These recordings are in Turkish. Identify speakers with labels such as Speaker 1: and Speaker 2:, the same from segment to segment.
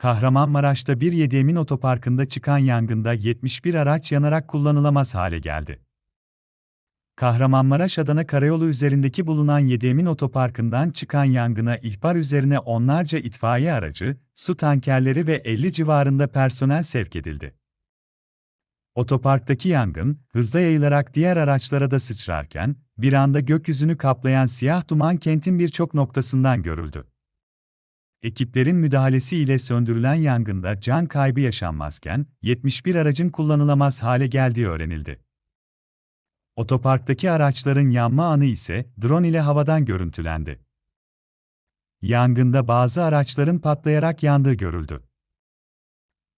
Speaker 1: Kahramanmaraş'ta bir Yediyemin otoparkında çıkan yangında 71 araç yanarak kullanılamaz hale geldi. Kahramanmaraş-Adana Karayolu üzerindeki bulunan Yediyemin otoparkından çıkan yangına ihbar üzerine onlarca itfaiye aracı, su tankerleri ve 50 civarında personel sevk edildi. Otoparktaki yangın, hızla yayılarak diğer araçlara da sıçrarken, bir anda gökyüzünü kaplayan siyah duman kentin birçok noktasından görüldü. Ekiplerin müdahalesi ile söndürülen yangında can kaybı yaşanmazken, 71 aracın kullanılamaz hale geldiği öğrenildi. Otoparktaki araçların yanma anı ise drone ile havadan görüntülendi. Yangında bazı araçların patlayarak yandığı görüldü.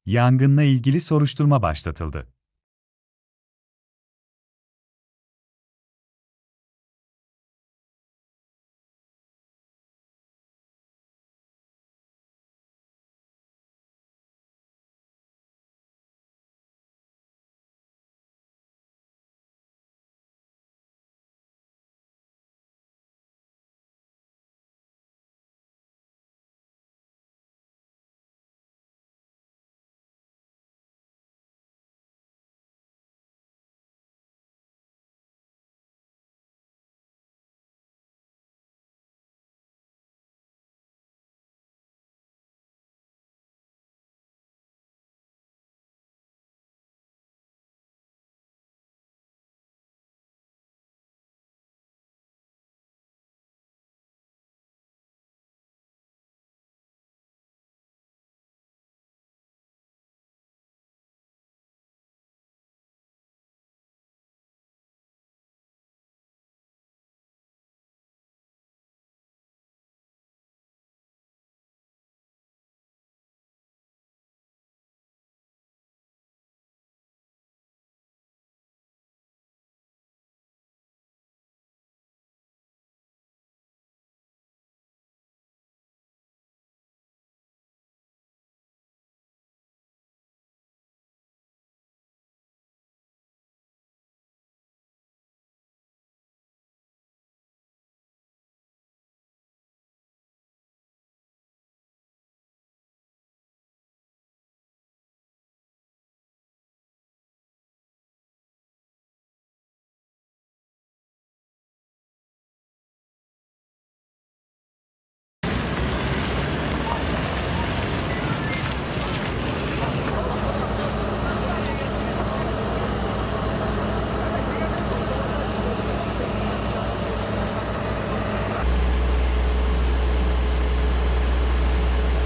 Speaker 1: Yangınla ilgili soruşturma başlatıldı.